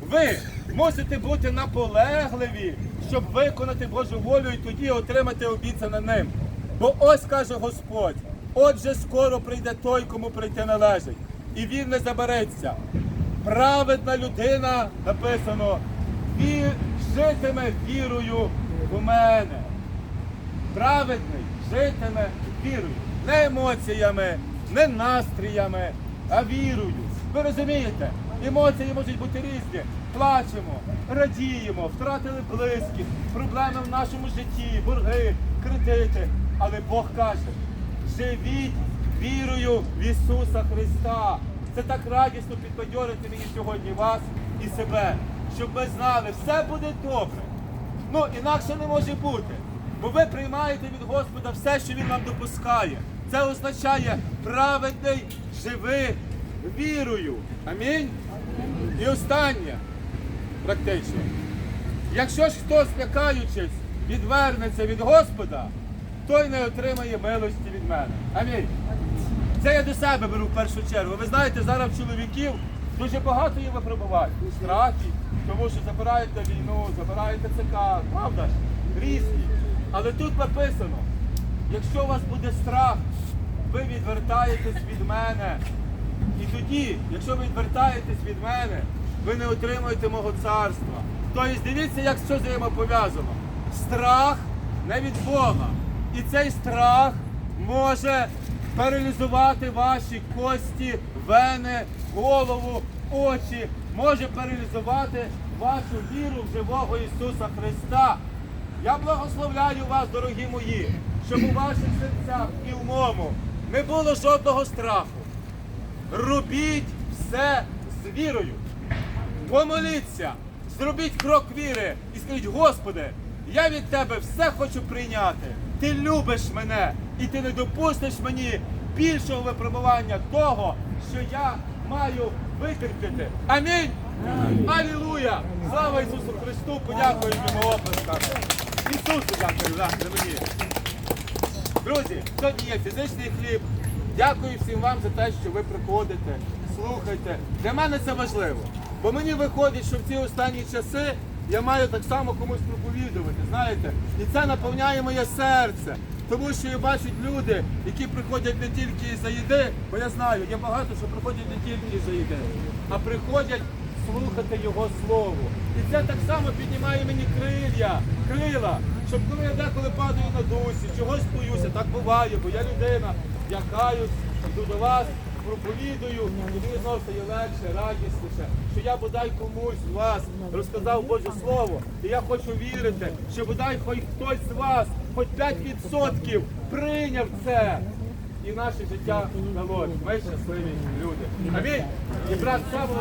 Ви мусите бути наполегливі, щоб виконати Божу волю і тоді отримати обіцяне ним. Бо ось каже Господь: отже, скоро прийде той, кому прийти належить, і він не забереться. Праведна людина, написано, житиме вірою в мене. Праведний житиме вірою. Не емоціями, не настріями, а вірою. Ви розумієте? Емоції можуть бути різні. Плачемо, радіємо, втратили близьких, проблеми в нашому житті, борги, кредити. Але Бог каже: живіть вірою в Ісуса Христа. Це так радісно підбадьорити мені сьогодні вас і себе, щоб ви знали, все буде добре. Ну, інакше не може бути. Бо ви приймаєте від Господа все, що Він вам допускає. Це означає праведний живи вірою. Амінь. І останнє, практично. Якщо ж хтось, лякаючись, відвернеться від Господа, той не отримає милості від мене. Амінь. Це я до себе беру в першу чергу. Ви знаєте, зараз чоловіків дуже багато є випробувань. Страхів, тому що забираєте війну, забираєте ЦК, правда ж? Різні. Але тут написано, якщо у вас буде страх, ви відвертаєтесь від мене. І тоді, якщо ви відвертаєтесь від мене, ви не отримуєте мого царства. Тобто дивіться, як все взаємопов'язано. Страх не від Бога. І цей страх може паралізувати ваші кості, вени, голову, очі, може паралізувати вашу віру в живого Ісуса Христа. Я благословляю вас, дорогі мої, щоб у ваших серцях і в моєму не було жодного страху. Робіть все з вірою. Помоліться, зробіть крок віри і скажіть, Господи, я від Тебе все хочу прийняти. Ти любиш мене і ти не допустиш мені більшого випробування того, що я маю витерпіти. Амінь. Алілуя! Слава Ісусу Христу! Подякуємо йому оплесками. Ісусу дякую, не мені. Друзі, сьогодні є фізичний хліб. Дякую всім вам за те, що ви приходите, слухайте. Для мене це важливо. Бо мені виходить, що в ці останні часи я маю так само комусь проповідувати, знаєте. І це наповняє моє серце. Тому що я бачу люди, які приходять не тільки за їди, бо я знаю, є багато, що приходять не тільки за їди, а приходять слухати Його Слово. І це так само піднімає мені крилля, крила, щоб коли я деколи падаю на дусі, чогось боюся, так буває, бо я людина, я каюсь, йду до вас, проповідую, і мені знову стає легше, радісніше, що я бодай комусь з вас розказав Боже Слово. І я хочу вірити, що бодай хоч хтось з вас, хоч 5% прийняв це. І наше життя дало. Ми щасливі люди. Амінь. І брат, було